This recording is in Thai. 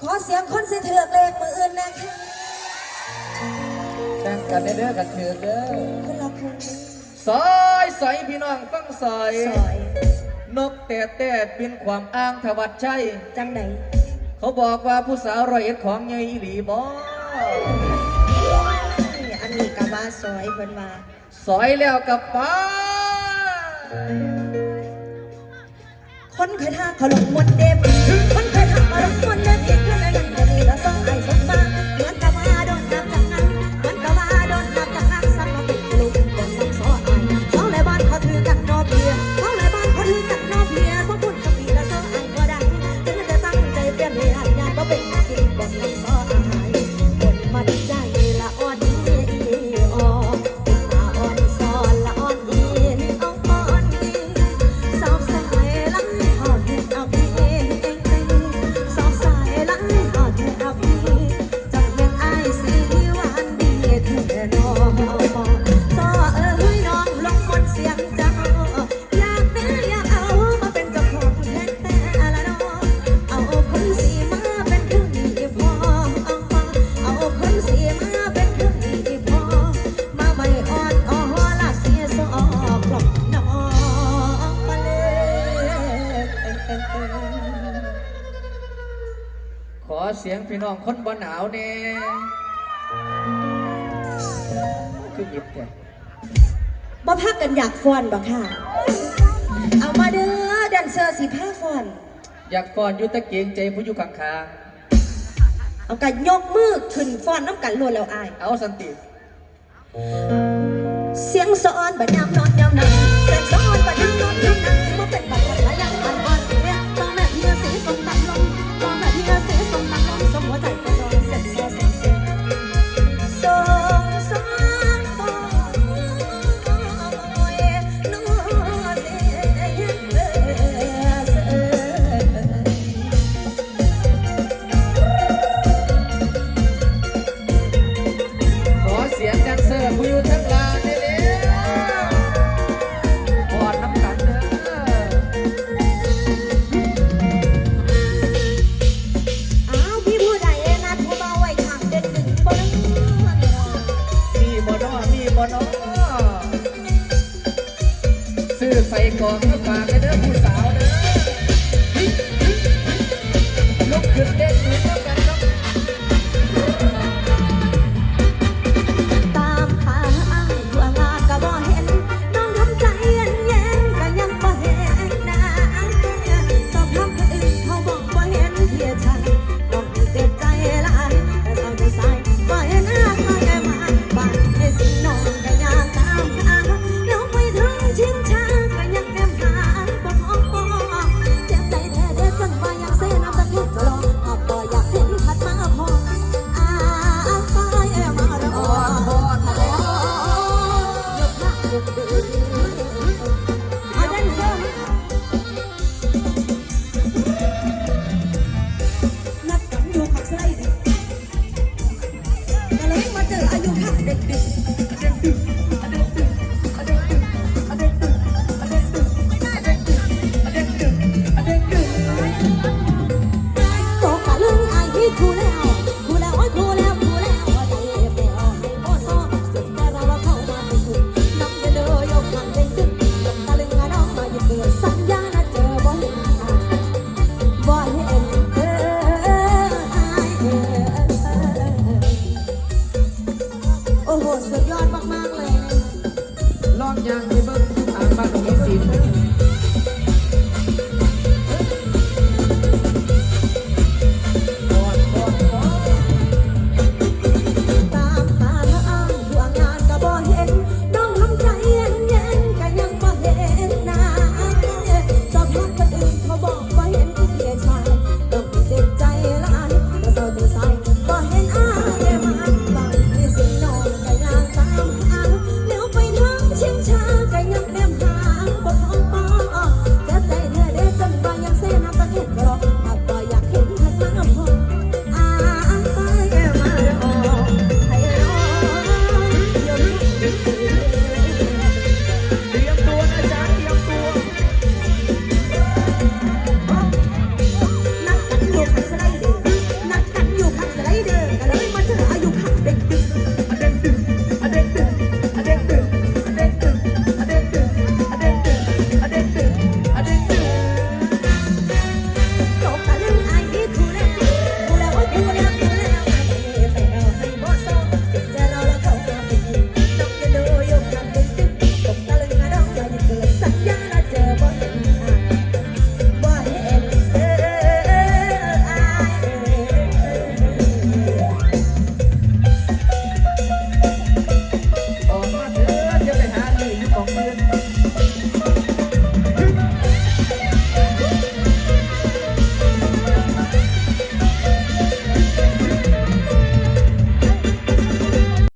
ขอเสียงคนเสียเถือกเลขมืออื่นนะคะแบ่งกันเด้อกันเถือะเด้อคนละคนซอยซอยพี่น้องฟังซอยซอยนกแต่แต่บินความอ้างทวัดชัยจังไหนเขาบอกว่าผู้สาวร้อยเอ็ดของไงอีหลีบออันนี้กะว่าซอยเพิ่นว่าซอยแล้วกับป้าคนเคยท่าเขาหลงมนต์เด็บคนเคยท่าเขาหลงมนเด็บอีกคนละนั้นคนนี้ละสองไอ้สองมา ขอเสียงพี่น้องคนบ่หนาวแน่คือหยิบแกบ่พักกันอยากฟอนบ่ค่ะ เอามาเด้อแดนเซอร์สีผ้าฟอน อยากฟ้อนอยุตะเกียงใจผู้อยู่ข้างเอากันยกมือขึ้นฟอนน้ำกันรวนแล้วอายๆเอาสันติ เสียงสอนบัดยามนอนยามนั่งเสียงสอนบัดยามนอนยามนั่งบ่เป็นบั ซื้อใส่กล่องฝากกันเด้อผู้